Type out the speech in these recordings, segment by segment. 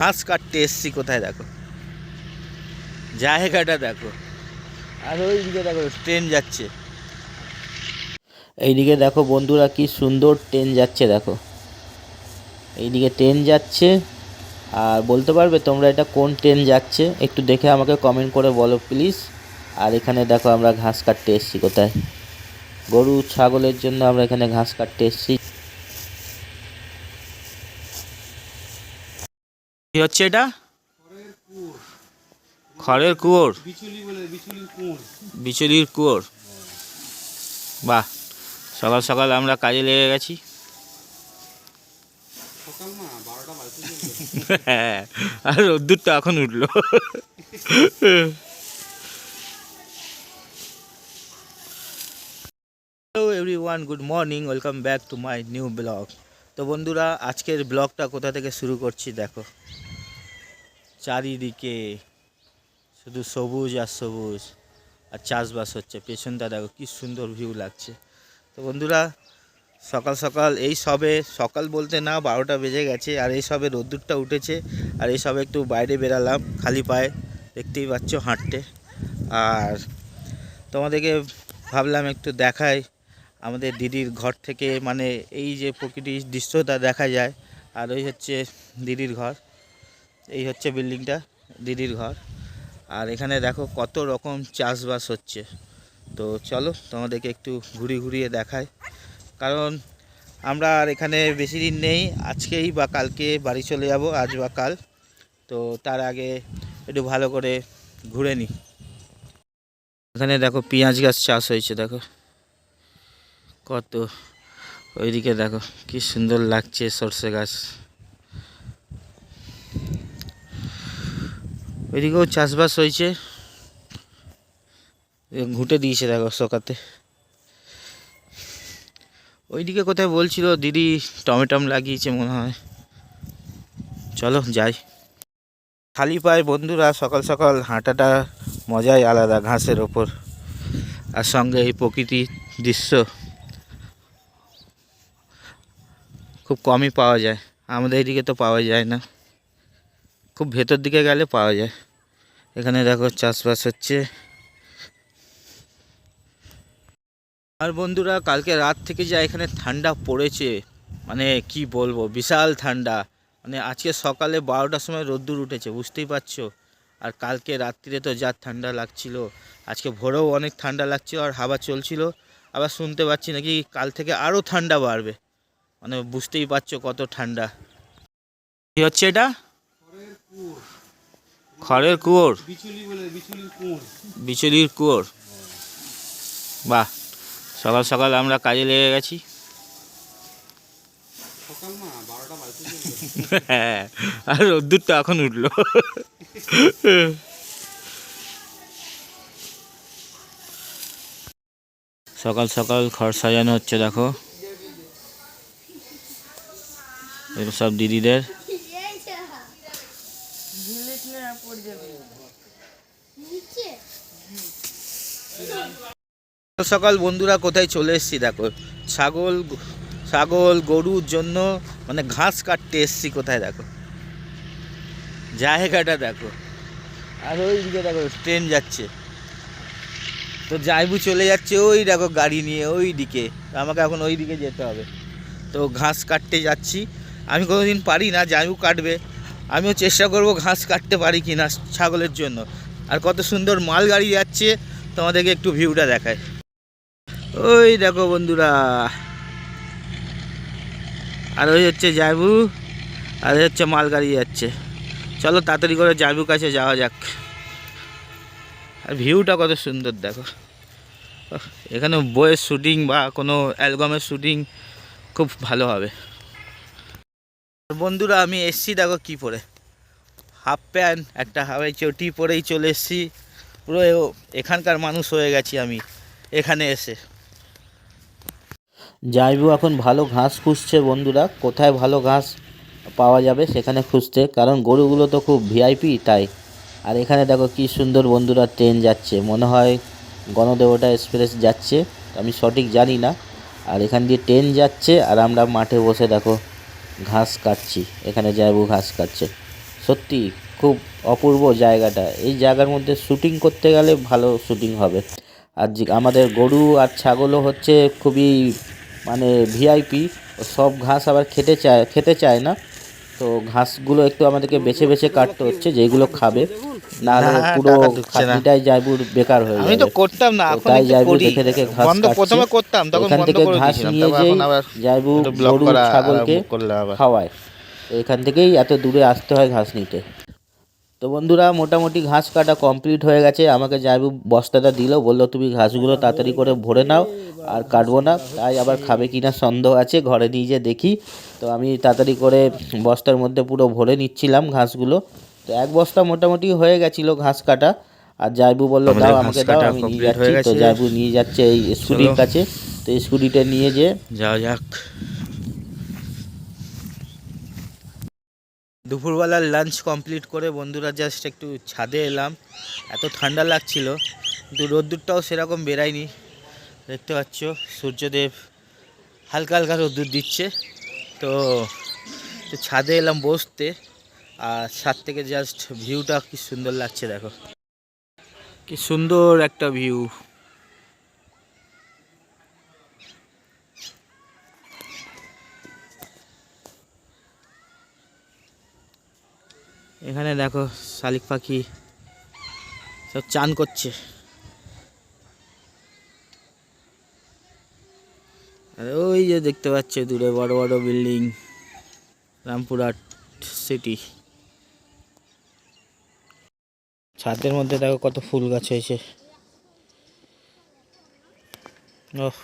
ঘাস কাটতে এসছি কোথায় দেখো? জায়গাটা দেখো। আর ওইদিকে দেখো, ট্রেন যাচ্ছে। এইদিকে দেখো বন্ধুরা কি সুন্দর ট্রেন যাচ্ছে দেখো। এইদিকে ট্রেন যাচ্ছে। আর বলতে পারবে তোমরা এটা কোন ট্রেন যাচ্ছে? একটু দেখে আমাকে কমেন্ট করে বলো প্লিজ আর এখানে দেখো আমরা ঘাস কাটতে এসেছি কোথায়। গরু, ছাগলের জন্য আমরা এখানে ঘাস কাটতে এসেছি। কি হচ্ছে এটা? খড়ের কুয়োর। বিচুলির কুয়োর। বাহ, সকাল সকাল আমরা কাজে লেগে গেছি। হ্যাঁ আর রোদ্দুরটা এখন উঠল। Hello everyone good morning welcome back to my new blog তো বন্ধুরা, আজকের ব্লগটা কোথা থেকে শুরু করছি দেখো। চারিদিকে শুধু সবুজ আর সবুজ, আর চাষবাস হচ্ছে। পেছনটা দেখো, কি সুন্দর ভিউ লাগছে। তো বন্ধুরা, সকাল সকাল এই সবে, সকাল বলতে না বারোটা বেজে গেছে, আর এই সবে রোদ্দুরটা উঠেছে, আর এই সবে একটু বাইরে বেরালাম, খালি পায়ে। দেখতেই পাচ্ছ হাঁটতে। আর তোমাদেরকে ভাবলাম একটু দেখাই আমাদের দিদির ঘর থেকে মানে এই যে প্রকৃতির দৃশ্যটা দেখা যায়, আর ওই হচ্ছে দিদির ঘর। এই হচ্ছে বিল্ডিংটা, দিদির ঘর। আর এখানে দেখো কত রকম চাষবাস হচ্ছে। তো চলো তোমাদেরকে একটু ঘুরিয়ে ঘুরিয়ে দেখায় কারণ আমরা আর এখানে বেশি দিন নেই, আজকেই বা কালকে বাড়ি চলে যাব, আজ বা কাল। তো তার আগে একটু ভালো করে ঘুরে নিই এখানে দেখো পেঁয়াজ গাছ চাষ হয়েছে, দেখো। কত? ওইদিকে দেখো, কি সুন্দর লাগছে সর্ষে গাছ। ওইদিকেও চাষবাস হয়েছে। ঘুঁটে দিয়েছে দেখো সকাতে ওইদিকে কোথায় বলছিল, দিদি, টমেটম লাগিয়েছে মনে হয়। চলো, যাই। খালি পায়ে বন্ধুরা সকাল সকাল হাঁটাটা মজাই আলাদা ঘাসের ওপর। আর সঙ্গে এই প্রকৃতির দৃশ্য। খুব কমই পাওয়া যায়। আমাদের এদিকে তো পাওয়া যায় না। খুব ভেতর দিকে গেলে পাওয়া যায়। এখানে দেখো চাষবাস হচ্ছে। আর বন্ধুরা, কালকে রাত থেকে যা এখানে ঠান্ডা পড়েছে মানে কি বলব, বিশাল ঠান্ডা। মানে আজকে সকালে বারোটার সময় রোদ্দুর উঠেছে, বুঝতেই পারছ? আর কালকে রাত্রিরে তো যা ঠান্ডা লাগছিল, আজকে ভোরেও অনেক ঠান্ডা লাগছিল আর হাওয়া চলছিল। আবার শুনতে পাচ্ছি নাকি কাল থেকে আরও ঠান্ডা বাড়বে। মানে বুঝতেই পারছ কত ঠান্ডা। কী হচ্ছে এটা? খড়ের কুয়োর। বিচুলির কুয়োর। বাহ, সকাল সকাল আমরা কাজে লেগে গেছি। হ্যাঁ আর রোদ্দুরটা এখন উঠল। সকাল সকাল খড় সাজানো হচ্ছে, দেখো। এগুলো সব দিদিদের। সকাল বন্ধুরা, কোথায় চলে এসেছি দেখো। ছাগল ছাগল, গরুর জন্য মানে ঘাস কাটতে এসেছি কোথায় দেখো। জায়গাটা দেখো। আর ওই দিকে দেখো ট্রেন যাচ্ছে। তো জাইবু চলে যাচ্ছে ওই দেখো গাড়ি নিয়ে ওই দিকে। আমাকে এখন ওই দিকে যেতে হবে। তো ঘাস কাটতে যাচ্ছি। আমি কোনোদিন পারি না জাইবু কাটবে। আমিও চেষ্টা করব ঘাস কাটতে পারি কি না ছাগলের জন্য। আর কত সুন্দর মাল গাড়ি যাচ্ছে, তোমাদেরকে একটু ভিউটা দেখায় ওই দেখো বন্ধুরা, আর ওই হচ্ছে জাইবু, আর ওই হচ্ছে মাল গাড়ি যাচ্ছে। চলো তাড়াতাড়ি করে জাইবুর কাছে যাওয়া যাক। আর ভিউটা কত সুন্দর, দেখো। এখানে বইয়ের শুটিং বা কোনো অ্যালবামের শুটিং খুব ভালো হবে। বন্ধুরা, আমি এসছি, দেখো কি পরে। হাফ প্যান্ট একটা হাওয়াই চটি পরেই চলে এসছি। পুরো এখানকার মানুষ হয়ে গেছি আমি, এখানে এসে। জাইবু এখন ভালো ঘাস খুঁজছে বন্ধুরা। কোথায় ভালো ঘাস পাওয়া যাবে সেখানে খুঁজতে, কারণ গরুগুলো তো খুব ভিআইপি তাই। আর এখানে দেখো কি সুন্দর বন্ধুরা ট্রেন যাচ্ছে। মনে হয় গণদেবতা এক্সপ্রেস যাচ্ছে। আমি সঠিক জানি না। আর এখান দিয়ে ট্রেন যাচ্ছে, আর আমরা মাঠে বসে দেখো ঘাস কাটছি, এখানে জাইবু ঘাস কাটছে। সত্যি খুব অপূর্ব জায়গাটা। এই জায়গার মধ্যে শ্যুটিং করতে গেলে ভালো শ্যুটিং হবে। আর আমাদের গরু আর ছাগলও হচ্ছে খুবই মানে ভিআইপি সব ঘাস আবার খেতে চায় খেতে চায় না। তো ঘাসগুলো একটু আমাদেরকে বেছে বেছে কাটতে হচ্ছে যেগুলো খাবে। না পুরো খাটনিটাই জায়বুর বেকার হয়ে আমি তো যাবে। করতাম না এখন তাই একটু দেখে দেখে ঘাস বন্ধ প্রথমে করতাম তখন বন্ধ করে ঘাস নিয়ে তারপর যেই জায়বু গরু ছাগলকে খাওয়ায়। এখান থেকেই এত দূরে আসতে হয় ঘাস নিতে। তো বন্ধুরা মোটামুটি ঘাস কাটা কমপ্লিট হয়ে গেছে। আমাকে জাইবু বস্তাটা দিল বলল তুমি ঘাসগুলো তাড়াতাড়ি করে ভরে নাও আর কাটবো না। তাই আবার খাবে কিনা সন্দেহ আছে ঘরে নিয়ে যেয়ে দেখি। তো আমি তাড়াতাড়ি করে বস্তার মধ্যে পুরো ভরে নিচ্ছিলাম ঘাসগুলো। তো এক বস্তা মোটামুটি হয়ে গেছিল ঘাস কাটা। আর জাইবু বলল দাও আমাকে দাও আমি নিয়ে হয়ে যাচ্ছি। তো গেছে। জাইবু নিয়ে যাচ্ছে এই স্কুটির কাছে। তো এই স্কুটিটা নিয়ে যে যাওয়া যাক। দুপুরবেলার লাঞ্চ কমপ্লিট করে বন্ধুরা জাস্ট একটু ছাদে এলাম। এত ঠান্ডা লাগছিল, কিন্তু রোদ্দুরটাও সেরকম বেরায়নি। দেখতে পাচ্ছ, সূর্যদেব হালকা হালকা রোদ্দুর দিচ্ছে। তো ছাদে এলাম বসতে, আর ছাদ থেকে জাস্ট ভিউটা কি সুন্দর লাগছে দেখো। কি সুন্দর একটা ভিউ এখানে দেখো শালিক পাখি সব চান করছে। আর ওই যে দেখতে পাচ্ছে দূরে বড় বড় বিল্ডিং রামপুরহাট সিটি। ছাদের মধ্যে দেখো কত ফুল গাছ হয়েছে। ওহ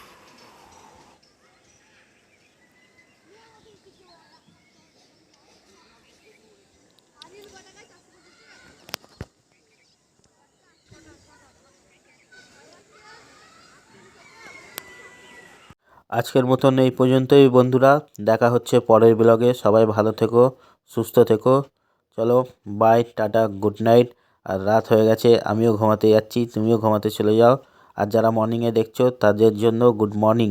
আজকের মতন এই পর্যন্তই, বন্ধুরা। দেখা হচ্ছে পরের ব্লগে। সবাই ভালো থেকো, সুস্থ থেকো। চলো বাই টাটা গুড নাইট আর রাত হয়ে গেছে, আমিও ঘুমাতে যাচ্ছি, তুমিও ঘুমাতে চলে যাও। আর যারা মর্নিংয়ে দেখছ, তাদের জন্য গুড মর্নিং